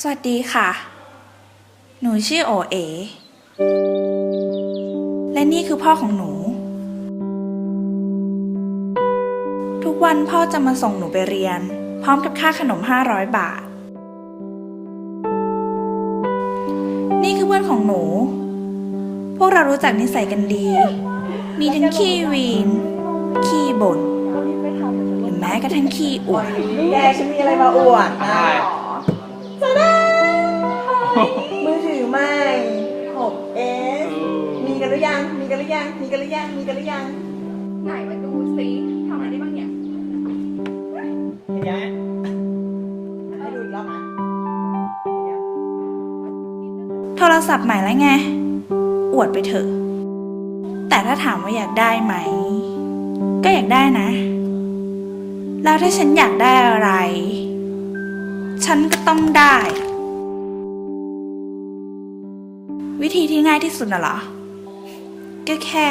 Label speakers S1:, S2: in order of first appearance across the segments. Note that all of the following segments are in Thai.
S1: สวัสดีค่ะ หนูชื่อโอเอ และนี่คือพ่อของหนู ทุกวันพ่อจะมาส่งหนูไปเรียน พร้อมกับค่าขนม 500 บาท นี่คือเพื่อนของหนู พวกเรารู้จักนิสัยกันดี มีทั้งขี้วีน ขี้บ่นหรือแม้กระทั่งขี้อวด
S2: แกฉันมีอะไรมาอวดนะ จะได้มือถือใหม่ 6S มีกันหรือยัง มีกันหรือยัง มีกันหรือยัง มีกันหรือยัง
S3: ไหนมาดูซิทำอะไรได้บ้างเนี่ย
S2: เห็นยังให้ดูอีกรอบนะเห็นยัง
S1: โทรศัพท์ใหม่แล้วไง อวดไปเถอะ แต่ถ้าถามว่าอยากได้ไหม ก็อยากได้นะ แล้วถ้าฉันอยากได้อะไร ฉันก็ต้องได้ วิธีที่ง่ายที่สุดน่ะเหรอ ก็แค่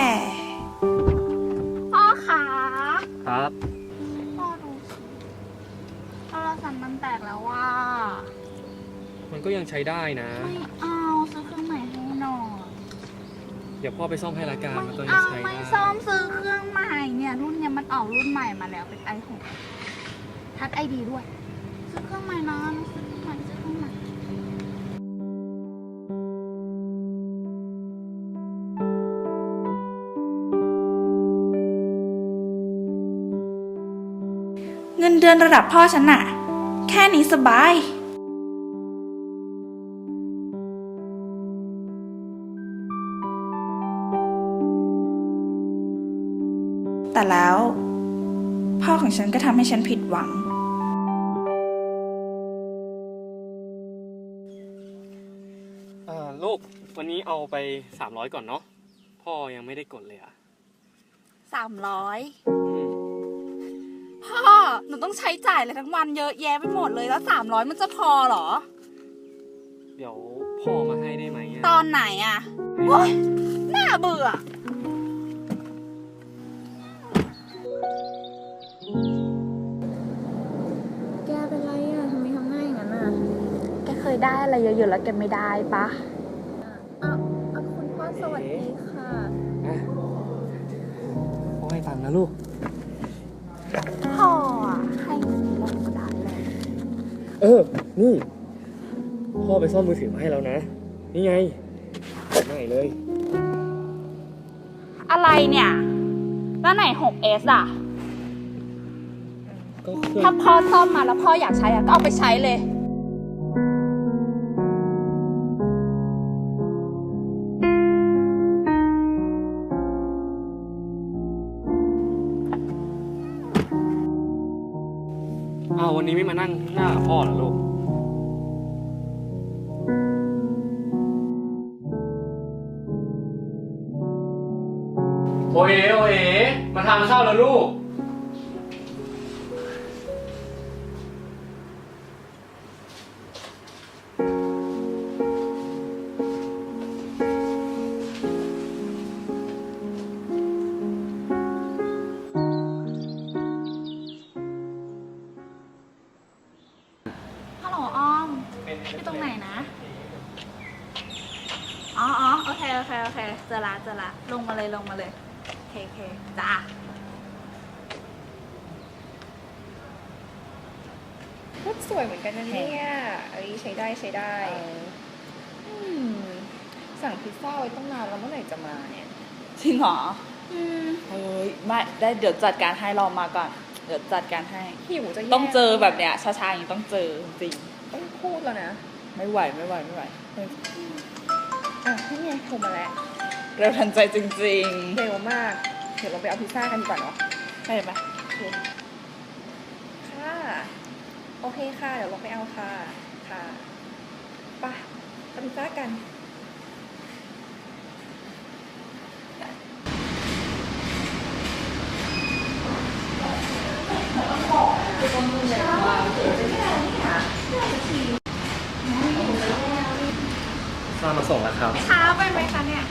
S3: พ่อคะ
S4: ครับ
S3: พ่อดูสิโทรศัพท์มันแตกแล้วว่า
S4: มันก็ยังใช้ได้นะ
S3: ไม่เอาซื้อเครื่องใหม่ให้หน่อย
S4: เดี๋ยวพ่อไปซ่อมให้ละกันมันก็
S3: ไม่
S4: ยัง
S3: เอา
S4: ใช้
S3: ไม่
S4: ได้
S3: ซ่อมซื้อเครื่องใหม่เนี่ยรุ่นเนี้ยมันออกรุ่นใหม่มาแล้วเป็นไอหกทัดไอดีด้วย ซื้อเครื่องใหม่นะน้องซื้อเครื่องใหม่ซื้อเครื่องใหม่
S1: เงินเดือนระดับพ่อฉันน่ะ แค่นี้สบาย แต่แล้ว พ่อของฉันก็ทำให้ฉันผิดหวัง
S4: วันนี้เอาไป300ก่อนเนาะพ่อยังไม่ได้กดเลยอะ
S3: สามร้อย
S4: อืม
S3: พ่อ หนูต้องใช้จ่ายเลยทั้งวันเยอะแยะไปหมดเลยแล้วสามร้อยมันจะพอเหรอ
S4: เดี๋ยวพ่อมาให้ได้ไหมอะ
S3: ตอนไหนอะโอ๊ยน่าเบื่อ
S5: แกเป็นไรอะทำไมทำหน้าอย่างนั้นอะ
S3: แกเคยได้อะไรเยอะๆแล้วแกไม่ได้ปะ
S4: นะลูก
S3: พ่ออะให้เงินเราก็ได้เลย
S4: เออ นี่ พ่อไปซ่อมมือถือมาให้แล้วนะ นี่ไงใหม่เลย
S3: อะไรเนี่ย แล้วไหน 6S อะ
S4: ก็เครื่อง
S3: ถ้าพ่อซ่อมมาแล้วพ่ออยากใช้อะก็เอาไปใช้เลย
S4: อ้าววันนี้ไม่มานั่งหน้าพ่อเหรอลูก โอเอโอเอมาทานข้าวแล้วลูก
S3: อยู่ตรงไหนนะ อ๋ออ๋อโอเค โอเค โอเคเจอละเจอละลงมาเลย ลงมาเลย โอเคโอเคจ้า
S5: ก็สวยเหมือนกันนะเนี่ยเอ้ยใช้ได้ใช้ได้มสั่งพิซซ่าไว้ตั้งนานแล้วเมื่อไหร่จะมาเนี่ย
S1: จริงเหรอ
S5: อืม
S1: เฮ้ยไม่ได้เดี๋ยวจัดการให้รอมาก่อน เดี๋ยวจัดการให้
S5: หิวจะแย่
S1: ต้องเจอแบบเนี้ยช้าๆอย่างนี้ต้องเจอจริง
S5: ต้องพูดแล้วนะ
S1: ไม่ไหวไม่ไหวไม่ไหว
S5: อะนี่ไงโทรมาแล้ว
S1: เร็วทันใจจริง
S5: เร็วมาก เดี๋ยวเราไปเอาพิซซ่ากันดีกว่าเนาะ
S1: ๆใช่ไหม
S5: ค่ะ โอเคค่ะ เดี๋ยวเราไปเอาค่ะ ค่ะไปเอาพิซซ่ากันา
S4: มาส่งแล้วครับ
S3: ช้าไปไหมคะเนี่ย